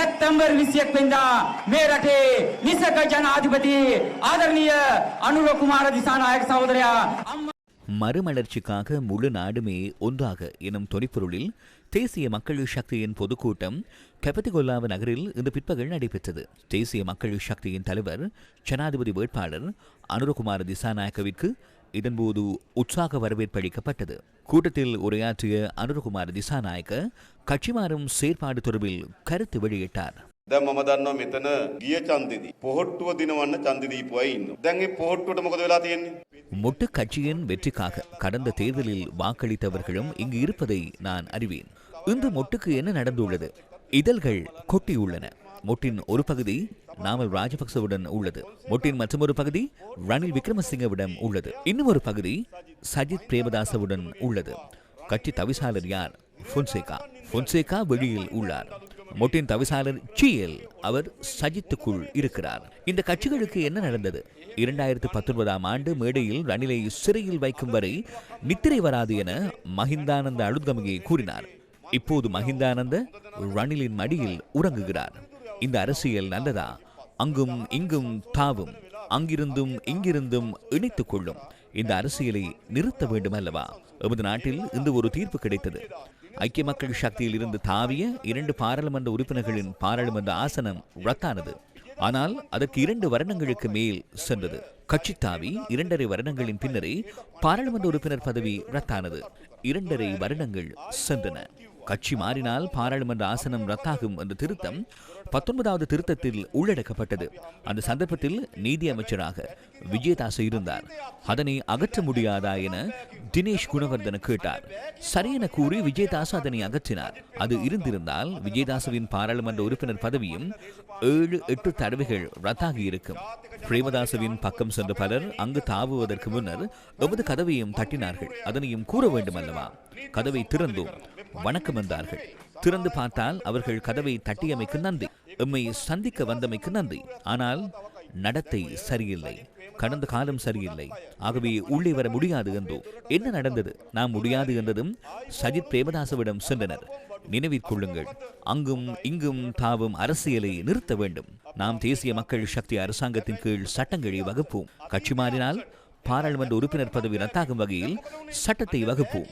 September ವಿಷಯಕ್ಕಿಂದ ಮೇರಠೆ ನಿಸಕ ಜನಾಧಿಪತಿ ஆதரணிய அனுரகுமார திசாநாயக சகோதரியா மறுமலர்ச்சிக்காக முழு நாடுமே ஒன்றாக எனும் தொனிப்பொருளில் தேசிய மக்கள் சக்தியின் பொதுக்கூட்டம் கெபத்திகொல்லாவ நகரில் இன்று பிற்பகல் நடைபெற்றது. தேசிய மக்கள் சக்தியின் தலைவர் ஜனாதிபதி வேட்பாளர் அனுரகுமார திசாநாயக்கவிற்கு இதன்போது உற்சாக வரவேற்பு அளிக்கப்பட்டது கூட்டத்தில் உரையாற்றிய அனுரகுமார திசாநாயக்க கட்சி மாறும் செயற்பாடு தொடர்பில் கருத்து வெளியிட்டார் දැන් මම දන්නවා මෙතන ගිය ඡන්දෙදී පොහොට්ටුව දිනවන්න ඡන්දෙ දීපු අය ඉන්නවා. දැන් ඒ පොහොට්ටුවට මොකද වෙලා තියෙන්නේ? மொட்டு கட்சியின் வெற்றிக்காக கடந்த தேர்தலில் வாக்களித்தவர்களும் இங்கு இருப்பதை நான் அறிவேன் இன்று மொட்டுக்கு என்ன நடந்துள்ளது இதழ்கள் கொட்டியுள்ளன மொட்டின் ஒரு பகுதி நாமல் ராஜபக்சவுடன் உள்ளது. மொட்டின் மற்றொரு பகுதி ரணில் விக்ரமசிங்கவிடம் உள்ளது. இன்னும் ஒரு பகுதி சஜித் பிரேமதாசவுடன் உள்ளது. கட்சி தவிசாளர் யார்? புன்சேகா புன்சேகா வெளியில் உள்ளார். மொட்டின் தவிசாளர் ஜிஎல் அவர் சஜித்துக்குள் இருக்கிறார். இந்த கட்சிகளுக்கு என்ன நடந்தது? இரண்டாயிரத்து பத்தொன்பதாம் ஆண்டு மேடையில் ரணிலை சிறையில் வைக்கும் வரை நித்திரை வராது என மஹிந்தானந்த அழுத்கமிகை கூறினார். இப்போது மஹிந்தானந்த ரணிலின் மடியில் உறங்குகிறார். இந்த அரசியல் நல்லதா? அங்கும் இங்கும் தாவும் அங்கிருந்தும் இங்கிருந்தும் இணைத்துக் கொள்ளும் இந்த அரசியலை நிறுத்த வேண்டும் அல்லவா எமது நாட்டில் இன்று ஒரு தீர்ப்பு கிடைத்தது. ஐக்கிய மக்கள் சக்தியில் இருந்து தாவிய இரண்டு பாராளுமன்ற உறுப்பினர்களின் பாராளுமன்ற ஆசனம் ரத்தானது. ஆனால் அதற்கு இரண்டு வருடங்களுக்கு மேல் சென்றது. கட்சி தாவி இரண்டரை வருடங்களின் பின்னரே பாராளுமன்ற உறுப்பினர் பதவி ரத்தானது. இரண்டரை வருடங்கள் சென்றன. கட்சி மாறினால் பாராளுமன்ற ஆசனம் ரத்தாகும் என்ற திருத்தம் பத்தொன்பதாவது திருத்தத்தில் உள்ளடக்கப்பட்டது. அந்த சந்தர்ப்பத்தில் நீதி அமைச்சராக விஜயதாஸ் இருந்தார். அதனை அகற்ற முடியாதா என தினேஷ் குணவர்தன கேட்டார். சரியென கூறி விஜயதாஸ் அதனை அகற்றினார். அது இருந்திருந்தால் விஜயதாசவின் பாராளுமன்ற உறுப்பினர் பதவியும் ஏழு எட்டு தடவைகள் ரத்தாகி இருக்கும். பிரேமதாசவின் பக்கம் சென்ற பலர் அங்கு தாவுவதற்கு முன்னர் எமது கதவையும் தட்டினார்கள். அதனையும் கூற வேண்டும் அல்லவா கதவை திறந்தோம் வணக்கம் என்றார்கள். திறந்து பார்த்தால் அவர்கள் கதவை தட்டியமைக்கு நன்றி. எம்மை சந்திக்க வந்தமைக்கு நன்றி. ஆனால் நடத்தை சரியில்லை. கடந்த காலம் சரியில்லை. ஆகவே உள்ளே வர முடியாது என்றோ? என்ன நடந்தது? நாம் முடியாது என்றதும் சஜித் பிரேமதாசவிடம் சென்றனர். நினைவிற்கொள்ளுங்கள் அங்கும் இங்கும் தாவும் அரசியலை நிறுத்த வேண்டும். நாம் தேசிய மக்கள் சக்தி அரசாங்கத்தின் கீழ் சட்டங்களை வகுப்போம். கட்சி மாறினால் பாராளுமன்ற உறுப்பினர் பதவி ரத்தாகும் வகையில் சட்டத்தை வகுப்போம்.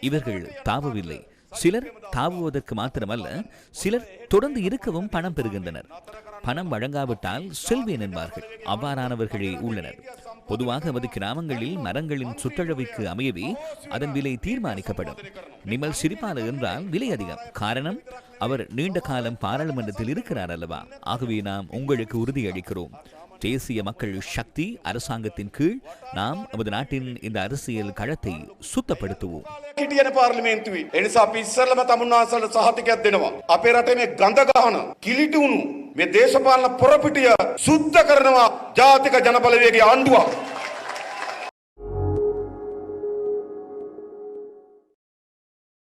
இவர்கள் தாவவில்லை. சிலர் தாவுவதற்கு மாத்திரமல்ல சிலர் தொடர்ந்து இருக்கவும் பணம் பெறுகின்றனர். பணம் வழங்காவிட்டால் செல்வேன் என்பார்கள். அவ்வாறானவர்களே உள்ளனர். பொதுவாக நமது கிராமங்களில் மரங்களின் சுற்றளவுக்கு அமையவே அதன் விலை தீர்மானிக்கப்படும். நிமல் சிரிப்பான என்றால் விலை அதிகம் காரணம் அவர் நீண்ட காலம் பாராளுமன்றத்தில் இருக்கிறார் அல்லவா ஆகவே நாம் உங்களுக்கு உறுதியளிக்கிறோம் தேசிய மக்கள் சக்தி அரசாங்கத்தின் கீழ் நாம் நமது நாட்டின் இந்த அரசியல் களத்தை சுத்தப்படுத்துவோம் හිටියන පාර්ලිමේන්තුවේ. ඒ නිසා අපි ඉස්සරලම තමුන්නාසල සහතිකයක් දෙනවා. අපේ රටේ මේ ගඳ ගහන කිලිටි වුණු මේ දේශපාලන පොරපිටිය සුද්ධ කරනවා ජාතික ජනබලවේගයේ ආණ්ඩුවක්.